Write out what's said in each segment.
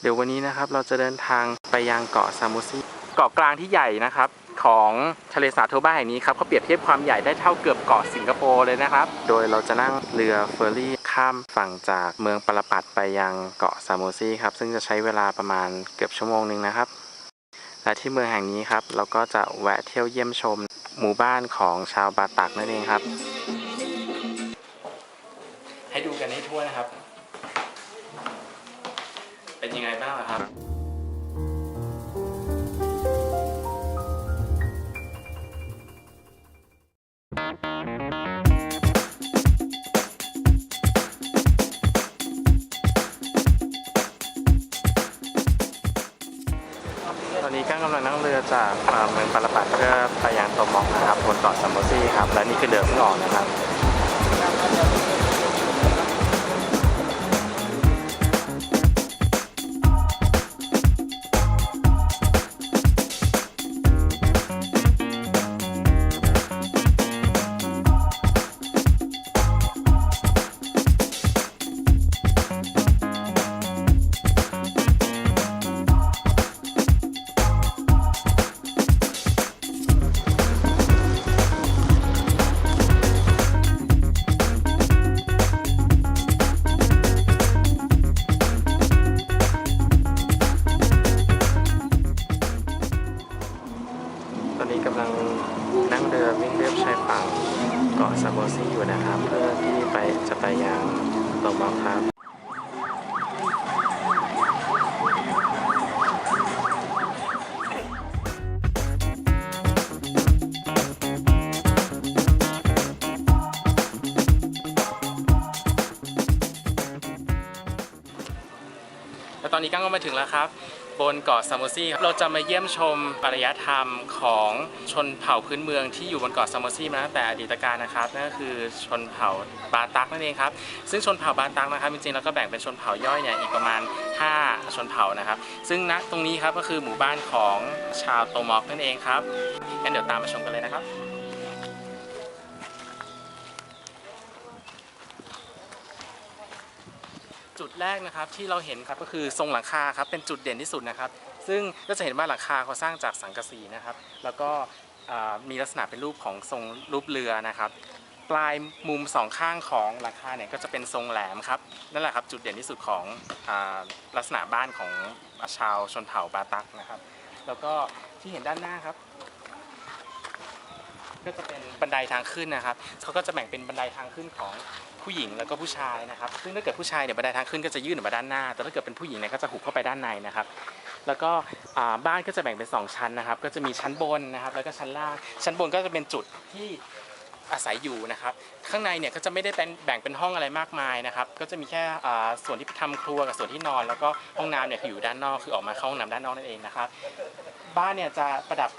เดี๋ยววันนี้นะครับเราจะเดินทางไปยังเกาะซามูซิเกาะกลางที่ใหญ่นะครับของทะเลสาบโทบ้าแห่งนี้ครับเขาเปรียบเทียบความใหญ่ได้เท่าเกือบเกาะสิงคโปร์เลยนะครับ โดยเราจะนั่งเรือเฟอร์รี่ข้ามฝั่งจากเมืองปาราปัดไปยังเกาะซามูซิครับซึ่งจะใช้เวลาประมาณเกือบชั่วโมงหนึ่งนะครับและที่เมืองแห่งนี้ครับเราก็จะแวะเที่ยวเยี่ยมชมหมู่บ้านของชาวบาตักนั่นเองครับ ให้ดูกันให้ทั่วนะครับ เป็นยังไงบ้างครับ ตอนนี้ก้างกำลังนั่งเรือจากเมืองปาราปัดเพื่อไปยังโตมอกนะครับบนเกาะซัมโบซีครับ และนี่คือเรือเพิ่งออกนะครับ อนนี้กั้งก็มาถึงแล้วครับ บนเกาะซามโมซีครับเราจะมาเยี่ยมชมอารยธรรมของชนเผ่าพื้นเมืองที่อยู่บนเกาะซามโมซีมาตั้งแต่อดีตการนะครับนั่นก็คือชนเผ่าบาตักนั่นเองครับซึ่งชนเผ่าบาตักนะครับจริงๆแล้วก็แบ่งเป็นชนเผ่าย่อยเนี่ยอีกประมาณ 5 ชนเผ่านะครับ ซึ่งณตรงนี้ครับก็คือหมู่บ้านของชาวโตมอกนั่นเองครับงั้นเดี๋ยวตามมาชมกันเลยนะครับ จุดแรกนะครับที่เราเห็นครับก็คือทรงหลังคาครับเป็นจุดเด่นที่สุดนะครับ ซึ่งก็จะเห็นว่าหลังคาเขาสร้างจากสังกะสีนะครับ แล้วก็มีลักษณะเป็นรูปของทรงรูปเรือนะครับปลายมุมสองข้างของหลังคาเนี่ยก็จะเป็นทรงแหลมครับนั่นแหละครับจุดเด่นที่สุดของอลักษณะบ้านของชาวชนเผ่าบาตักนะครับ แล้วก็ที่เห็นด้านหน้าครับ ก็จะเป็นบันไดทางขึ้นนะครับเขาก็จะแบ่งเป็นบันไดทางขึ้นของผู้หญิงแล้วก็ผู้ชายนะครับ ซึ่งถ้าเกิดผู้ชายเนี่ยบันไดทางขึ้นก็จะยื่นออกมาด้านหน้า แต่ถ้าเกิดเป็นผู้หญิงเนี่ยก็จะหุบเข้าไปด้านในนะครับ แล้วก็บ้านก็จะแบ่งเป็น 2 ชั้นนะครับ ก็จะมีชั้นบนนะครับ แล้วก็ชั้นล่าง ชั้นบนก็จะเป็นจุดที่ อาศัยอยู่นะครับ ข้างในเนี่ยก็จะไม่ได้เป็นแบ่งเป็นห้องอะไรมากมายนะครับ ก็จะมีแค่ส่วนที่ทำครัวกับส่วนที่นอน แล้วก็ห้องน้ำเนี่ยคืออยู่ด้านนอกคือออกมาเข้าห้องน้ำด้านนอกนั่นเองนะครับ บ้านเนี่ยจะประดับ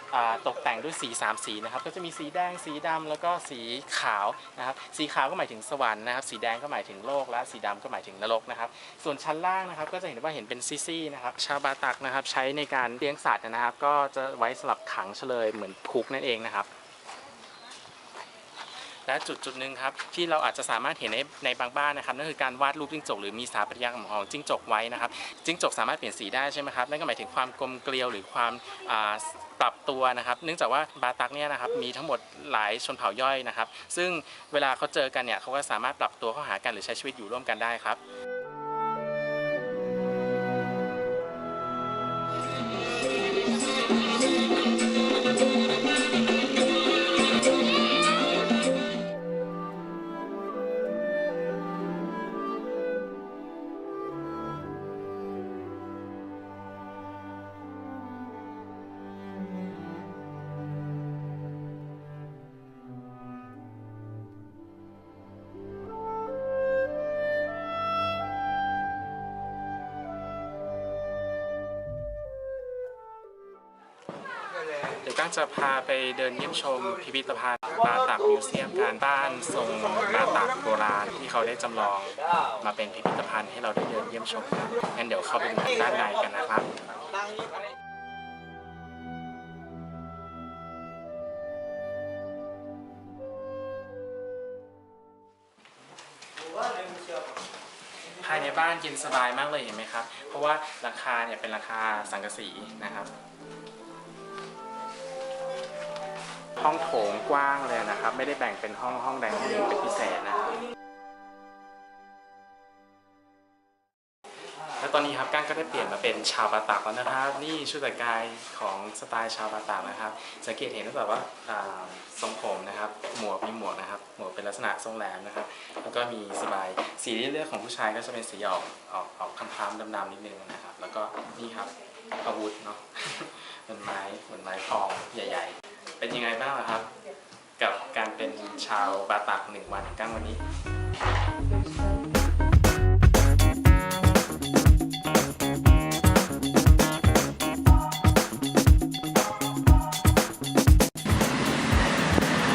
ตกแต่งด้วยสีสามสีนะครับ ก็จะมีสีแดงสีดำแล้วก็สีขาวนะครับ สีขาวก็หมายถึงสวรรค์นะครับ สีแดงก็หมายถึงโลกและสีดำก็หมายถึงนรกนะครับ ส่วนชั้นล่างนะครับ ก็จะเห็นว่าเห็นเป็นซี่ๆนะครับ ชาวบาตักนะครับใช้ในการเลี้ยงสัตว์นะครับ ก็จะไว้สำหรับขังเฉลยเหมือนคุกนั่นเองนะครับ และจุดจุดหนึ่งครับที่เราอาจจะสามารถเห็นในในบางบ้านนะครับนั่นคือการวาดรูปจิ้งจกหรือมีสถาปัตยกรรมของจิ้งจกไว้นะครับจิ้งจกสามารถเปลี่ยนสีได้ใช่ไหมครับนั่นก็หมายถึงความกลมเกลียวหรือความปรับตัวนะครับ เนื่องจากว่าบาตักเนี่ยนะครับมีทั้งหมดหลายชนเผ่าย่อยนะครับ ซึ่งเวลาเขาเจอกันเนี่ยเขาก็สามารถปรับตัวเข้าหากันหรือใช้ชีวิตอยู่ร่วมกันได้ครับ ก้างจะพาไปเดินเยี่ยมชม พิพิธภัณฑ์บาตักมิวเซียมการบ้านทรงบาตักโบราณที่เขาได้จำลองมาเป็นพิพิธภัณฑ์ให้เราได้เดินเยี่ยมชมกันงั้นเดี๋ยวเข้าไปดูด้านในกันนะครับภายในบ้านเย็นสบายมากเลยเห็นไหมครับ เพราะว่าหลังคาเนี่ยเป็นหลังคาสังกะสีนะครับ ห้องโถงกว้างเลยนะครับ ไม่ได้แบ่งเป็นห้องห้องใดห้องหนึ่งเป็นพิเศษนะครับแล้วตอนนี้ครับก้านก็ได้เปลี่ยนมาเป็นชาวบาตากแล้วนะครับ นี่ชุดแต่งกายของสไตล์ชาวบาตากนะครับ สังเกตเห็นตั้งแต่ว่าอ่าทรงผมนะครับ หมวกมีหมวกนะครับ หมวกเป็นลักษณะทรงแหลมนะครับ แล้วก็มีสบายสีที่เลือกของผู้ชายก็จะเป็นสีออกออกออกคล้ำๆดำๆนิดนึงนะครับ แล้วก็นี่ครับอาวุธเนาะเป็นไม้เหมือนไม้พองใหญ่ ๆ เป็นยังไงบ้างล่ะครับ กับการเป็นชาวบาตากหนึ่งวันของก้างวันนี้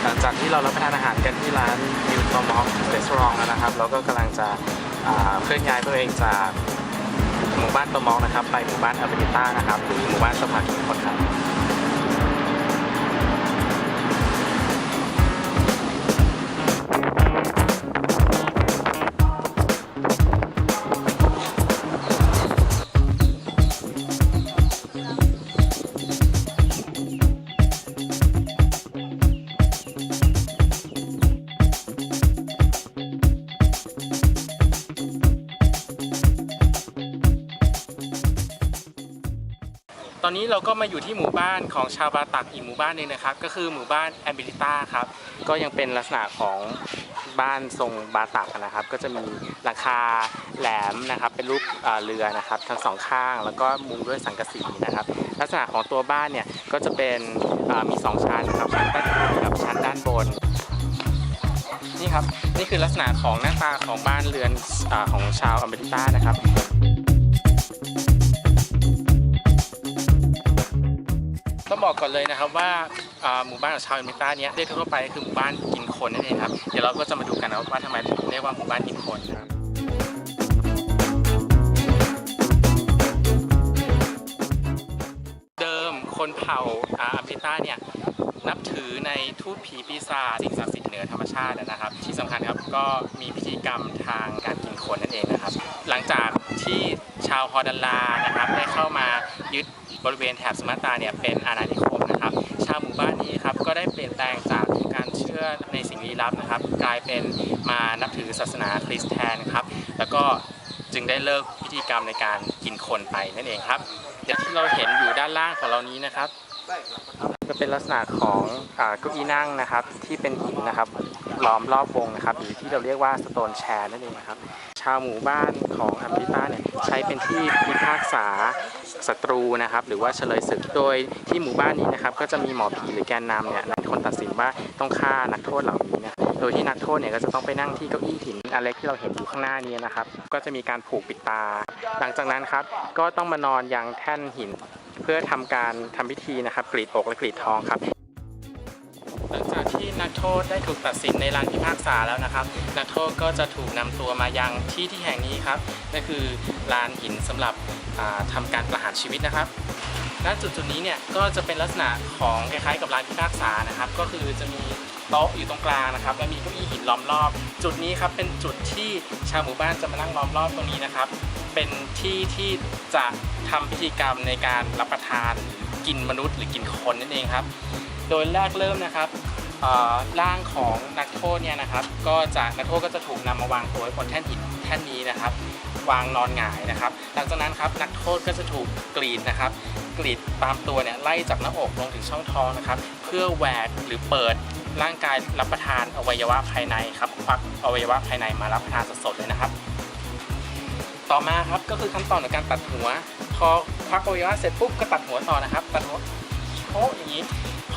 หลังจากที่เรารับประทานอาหารกันที่ร้านมิวตอมอฟเรส a อ r แล้วนะครับ เราก็กำลังจะเคลื่อนย้ายตัวเองจากหมู่บ้านตอมอกนะครับ ไปหมู่บ้านอเมริต้านะครับหรือหมู่บ้านสะพานทุกคนครับ ตอนนี้เราก็มาอยู่ที่หมู่บ้านของชาวบาตักอีกหมู่บ้านหนึ่งนะครับ ก็คือหมู่บ้านแอมบิลิต้าครับก็ยังเป็นลักษณะของบ้านทรงบาตักนะครับ ก็จะมีหลังคาแหลมนะครับ เป็นรูปเรือนะครับ ทั้งสองข้างแล้วก็มุงด้วยสังกะสีนะครับ ลักษณะของตัวบ้านเนี่ยก็จะเป็นมีสองชั้นนะครับชั้นด้านบนกับชั้นด้านบนนี่ครับนี่คือลักษณะของหน้าตาของบ้านเรือนอของชาวอเมริกานะครับ บอกก่อนเลยนะครับว่าหมู่บ้านของชาวอเมริกาเนี้ยเรียกทั่วไปคือหมู่บ้านกินคนนั่นเองครับเดี๋ยวเราก็จะมาดูกันนะว่าทำไมถึงเรียกว่าหมู่บ้านกินคนครับเดิมคนเผ่าอาอเมริกาเนี่ยนับถือในทูตผีปีศาจสิ่งศักดิ์สิทธิ์เหนือธรรมชาตินะครับ ที่สำคัญครับก็มีพิธีกรรมทางการกินคนนั่นเองนะครับ หลังจากที่ชาวฮอดันลานะครับได้เข้ามายึด บริเวณแถบสมาตราเนี่ยเป็นอาณานิคมนะครับ ชาวหมู่บ้านนี้ครับก็ได้เปลี่ยนแปลงจากการเชื่อในสิ่งลี้ลับนะครับ กลายเป็นมานับถือศาสนาคริสต์แทนครับ แล้วก็จึงได้เลิกพิธีกรรมในการกินคนไปนั่นเองครับเดี๋ยวที่เราเห็นอยู่ด้านล่างของเรานี้นะครับจะเป็นลักษณะของเก้าอี้นั่งนะครับที่เป็นหินนะครับ ล้อมรอบวงนะครับหรือที่เราเรียกว่าสโตนแชร์นั่นเองนะครับ ชาวหมู่บ้านของอเมริกาเนี่ยใช้เป็นที่พิพากษาศัตรูนะครับ หรือว่าเฉลยศึกโดยที่หมู่บ้านนี้นะครับ ก็จะมีหมอผีหรือแกนนำเนี่ยเป็นคนตัดสินว่าต้องฆ่านักโทษเหล่านี้นะโดยที่นักโทษเนี่ยก็จะต้องไปนั่งที่เก้าอี้หินอันเล็กที่เราเห็นอยู่ข้างหน้านี้นะครับ ก็จะมีการผูกปิดตา หลังจากนั้นครับก็ต้องมานอนยังแท่นหินเพื่อทำการทำพิธีนะครับกรีดอกและกรีดทองครับ นักโทษได้ถูกตัดสินในลานพิพากษาแล้วนะครับ นักโทษก็จะถูกนำตัวมายังที่ที่แห่งนี้ครับนั่นคือลานหินสำหรับทำาการประหารชีวิตนะครับณจุดจุดนี้เนี่ยก็จะเป็นลักษณะของคล้ายๆกับลานพิพากษานะครับ ก็คือจะมีโต๊ะอยู่ตรงกลางนะครับ และมีเก้าอี้หินล้อมรอบ จุดนี้ครับเป็นจุดที่ชาวหมู่บ้านจะมานั่งล้อมรอบตรงนี้นะครับ เป็นที่ที่จะทำพิธีกรรมในการรับประทานกินมนุษย์หรือกินคนนั่นเองครับ โดยแรกเริ่มนะครับ ร่างของนักโทษเนี่ยนะครับ ก็จะนักโทษก็จะถูกนำมาวางตัวไว้บนแท่นหินแท่นนี้นะครับ วางนอนหงายนะครับ หลังจากนั้นครับนักโทษก็จะถูกกรีดนะครับกรีดตามตัวเนี่ยไล่จากหน้าอกลงถึงช่องท้องนะครับ เพื่อแหวกหรือเปิดร่างกายรับประทานอวัยวะภายในครับควักอวัยวะภายในมารับประทานสดๆเลยนะครับ ต่อมาครับก็คือขั้นตอนของการตัดหัว พอควักอวัยวะเสร็จปุ๊บก็ตัดหัวต่อนะครับ ตัดหัวโอ้อย่างนี้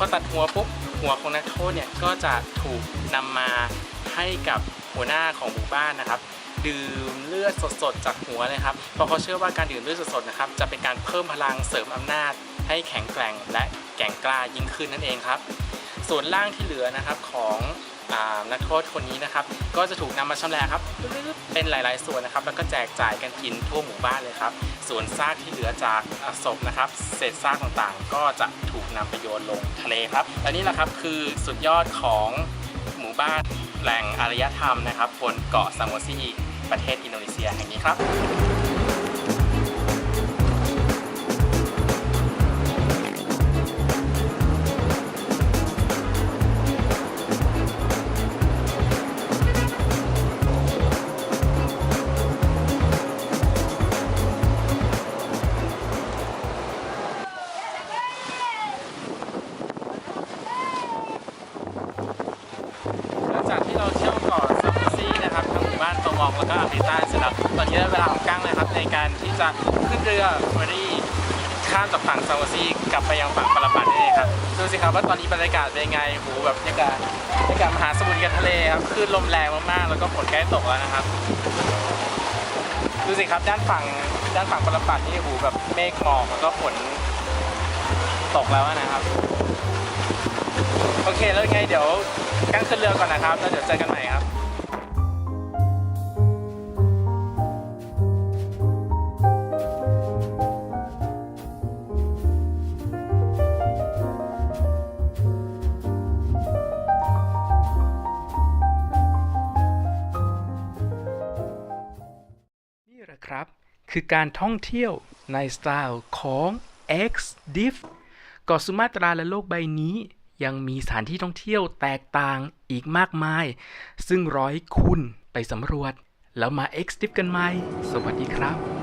พอตัดหัวปุ๊บหัวของนักโทษเนี่ยก็จะถูกนำมาให้กับหัวหน้าของหมู่บ้านนะครับ ดื่มเลือดสดๆจากหัวเลยครับเพราะเขาเชื่อว่าการดื่มเลือดสดๆนะครับจะเป็นการเพิ่มพลังเสริมอำนาจ ให้แข็งแกร่งและแก่งกล้ายิ่งขึ้นนั่นเองครับ ส่วนร่างที่เหลือนะครับของ นักโทษคนนี้นะครับ ก็จะถูกนำมาชำแหละครับ เป็นหลาย ๆ ส่วนนะครับ แล้วก็แจกจ่ายกันกินทั่วหมู่บ้านเลยครับ ส่วนซากที่เหลือจากศพนะครับ เศษซากต่างๆ ก็จะถูกนำไปโยนลงทะเลครับ และนี่แหละครับคือสุดยอดของหมู่บ้านแหล่งอารยธรรมนะครับบนเกาะซามโมซีประเทศอินโดนีเซียแห่งนี้ครับ เวลาของกั้งนะครับ ในการที่จะขึ้นเรือเฟอร์รี่ข้ามจากฝั่งซาวซีกลับไปยังฝั่งปาราปัดนี่เองครับดูสิครับว่าตอนนี้บรรยากาศเป็นยังไงโหแบบบรรยากาศบรรยากาศมหาสมุทรกับทะเลครับคลื่นลมแรงมากๆแล้วก็ฝนใกล้ตกแล้วนะครับดูสิครับด้านฝั่งด้านฝั่งปาราปัดนี่โหแบบเมฆหมอกแล้วก็ฝนตกแล้วนะครับ โอเคแล้วไงเดี๋ยวกั้งขึ้นเรือก่อนนะครับแล้วเดี๋ยวเจอกันใหม่ครับ ครับ คือการท่องเที่ยวในสไตล์ของ X d i f เกาะสุมาตราและโลกใบนี้ ยังมีสถานที่ท่องเที่ยวแตกต่างอีกมากมาย ซึ่งรอให้คุณไปสำรวจ แล้วมา X d i f กันไหม สวัสดีครับ